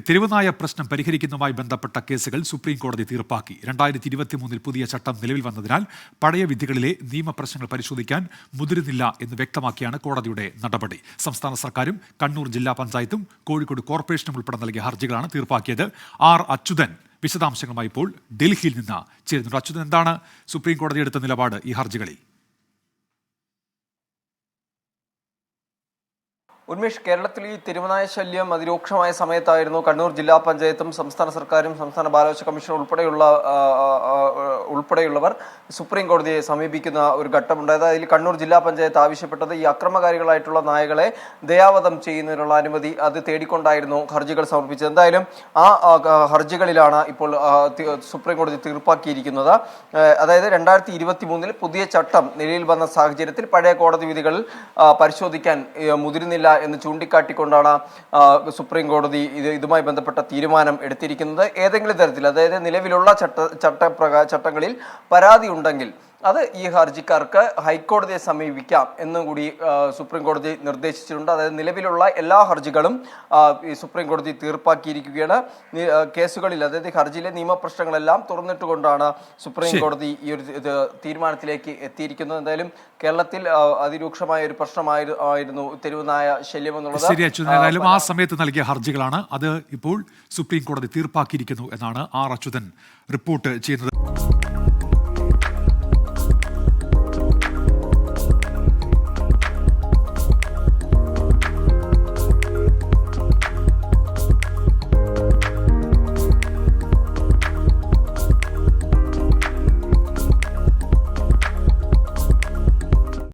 തെരുവുനായ പ്രശ്നം പരിഹരിക്കുന്നതുമായി ബന്ധപ്പെട്ട കേസുകൾ സുപ്രീം കോടതി തീർപ്പാക്കി. രണ്ടായിരത്തി ഇരുപത്തി മൂന്നിൽ പുതിയ ചട്ടം നിലവിൽ വന്നതിനാൽ പഴയ വിധികളിലെ നിയമപ്രശ്നങ്ങൾ പരിശോധിക്കാൻ മുതിരുന്നില്ല എന്ന് വ്യക്തമാക്കിയാണ് കോടതിയുടെ നടപടി. സംസ്ഥാന സർക്കാരും കണ്ണൂർ ജില്ലാ പഞ്ചായത്തും കോഴിക്കോട് കോർപ്പറേഷനും ഉൾപ്പെടെ നൽകിയ ഹർജികളാണ് തീർപ്പാക്കിയത്. ആർ. അച്യുതൻ വിശദാംശങ്ങളുമായി ഇപ്പോൾ ഡൽഹിയിൽ നിന്ന് ചേരുന്നുണ്ട്. അച്യുതൻ എന്താണ് സുപ്രീം കോടതി എടുത്ത നിലപാട് ഈ ഹർജികളിൽ? ഉന്മേഷ് കേരളത്തിൽ ഈ തിരുവനായ ശല്യം അതിരൂക്ഷമായ സമയത്തായിരുന്നു. കണ്ണൂർ ജില്ലാ പഞ്ചായത്തും സംസ്ഥാന സർക്കാരും സംസ്ഥാന ബാലവശ കമ്മീഷൻ ഉൾപ്പെടെയുള്ള ഉൾപ്പെടെയുള്ളവർ സുപ്രീം കോടതിയെ സമീപിക്കുന്ന ഒരു ഘട്ടമുണ്ടായത് അതിൽ കണ്ണൂർ ജില്ലാ പഞ്ചായത്ത് ആവശ്യപ്പെട്ടത് ഈ അക്രമകാരികളായിട്ടുള്ള നായകളെ ദയാവധം ചെയ്യുന്നതിനുള്ള അനുമതി അത് തേടിക്കൊണ്ടായിരുന്നു ഹർജികൾ സമർപ്പിച്ചത്. എന്തായാലും ആ ഹർജികളിലാണ് ഇപ്പോൾ സുപ്രീം കോടതി തീർപ്പാക്കിയിരിക്കുന്നത്. അതായത് രണ്ടായിരത്തി ഇരുപത്തി മൂന്നിൽ പുതിയ ചട്ടം നിലയിൽ വന്ന സാഹചര്യത്തിൽ പഴയ കോടതി വിധികൾ പരിശോധിക്കാൻ മുതിരുന്നില്ല എന്ന് ചൂണ്ടിക്കാട്ടിക്കൊണ്ടാണ് സുപ്രീം കോടതി ഇത് ഇതുമായി ബന്ധപ്പെട്ട തീരുമാനം എടുത്തിരിക്കുന്നത്. ഏതെങ്കിലും തരത്തിൽ അതായത് നിലവിലുള്ള ചട്ട ചട്ടപ്രകാ ചട്ടങ്ങളിൽ പരാതി ഉണ്ടെങ്കിൽ അത് ഈ ഹർജിക്കാർക്ക് ഹൈക്കോടതിയെ സമീപിക്കാം എന്നും കൂടി സുപ്രീംകോടതി സുപ്രീം കോടതി നിർദ്ദേശിച്ചിട്ടുണ്ട്. അതായത് നിലവിലുള്ള എല്ലാ ഹർജികളും സുപ്രീം കോടതി തീർപ്പാക്കിയിരിക്കുകയാണ്. കേസുകളിൽ അതായത് ഹർജിയിലെ നിയമപ്രശ്നങ്ങളെല്ലാം തുറന്നിട്ടുകൊണ്ടാണ് സുപ്രീം കോടതി ഈ ഒരു തീരുമാനത്തിലേക്ക് എത്തിയിരിക്കുന്നത്. എന്തായാലും കേരളത്തിൽ അതിരൂക്ഷമായ ഒരു പ്രശ്നമായിരുന്നു ആയിരുന്നു തെരുവുനായ ശല്യം എന്നുള്ളത്. ശരി ആ സമയത്ത് നൽകിയ ഹർജികളാണ് അത് ഇപ്പോൾ സുപ്രീം കോടതി തീർപ്പാക്കിയിരിക്കുന്നു എന്നാണ് ആർ അച്യുതൻ റിപ്പോർട്ട് ചെയ്യുന്നത്.